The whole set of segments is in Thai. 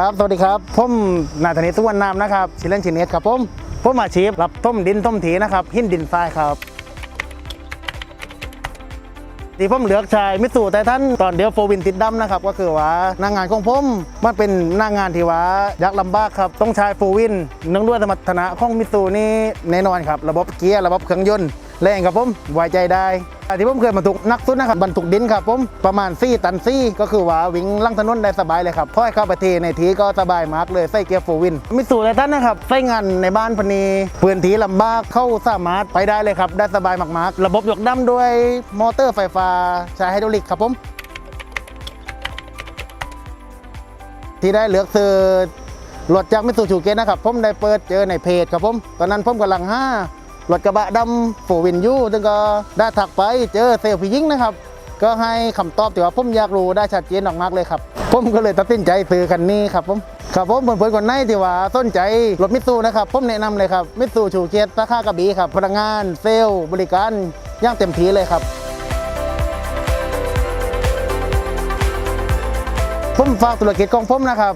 ครับ สวัสดีครับ ผมนายธนิตสุวรรณนามนะครับชื่อเล่นชื่อเนสครับผม ผมอาชีพรับต้มดินต้มถีนะครับ หินดินทรายครับที่ผมเลือกใช้มิตซูไททันตอนเดียวโฟวินติดดำนะครับ ก็คือว่านางงานของผมมันเป็นนางงานที่ว่ายากลำบากครับ ต้องใช้โฟวินเนื่องด้วยสมรรถนะของมิตซูนี่แน่นอนครับ ระบบเกียร์ระบบเครื่องยนต์แรงครับผมไว้ใจได้ ที่ผมเคยบรรทุกนักสุดนะครับบรรทุกดินครับผมประมาณ 4 ตันซี่ก็คือว่าวิ่งล่างถนนได้สบายเลยครับพราะให้เข้าไปเทในทีก็สบายมากเลยใส่เกียร์โฟวินมิตซูไททันนะครับใส่งานในบ้านพนีพื้นที่ลำบากเข้าสามารถไปได้เลยครับได้สบายมากๆ ระบบยกดั้มด้วยมอเตอร์ไฟฟ้าใช้ไฮดรอลิกครับผมที่ได้เลือกซื้อรถจากมิตซูชูเกะนะครับผมได้เปิดเจอในเพจครับผมตอนนั้นผมกำลังห้า รถกระบะดำโฟวินยูซึ่งก็ได้ถักไปเจอเซลล์ผู้หญิงนะครับ ก็ให้คำตอบที่ว่าผมอยากรู้ได้ชัดเจนออกมากเลยครับ ผมก็เลยตัดสินใจซื้อคันนี้ครับผมครับผมเพื่อนๆคนไหนที่ว่าสนใจรถมิตซูนะครับ ผมแนะนำเลยครับมิตซูชูเกะสาขากระบี่ครับพนักงานเซลล์บริการย่างเต็มที่เลยครับผมฝากธุรกิจของผมนะครับ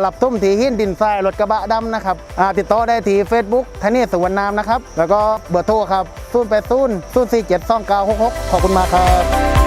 หลับทุ่มถีหินดินทรายรถกระบะดำนะครับอ่าติดต่อได้ที่ Facebook ธเนศสุวรรณนามนะครับ แล้วก็เบอร์โทรครับ 0 8 0 0 4 7 2 9 6 6 ขอบคุณมากครับ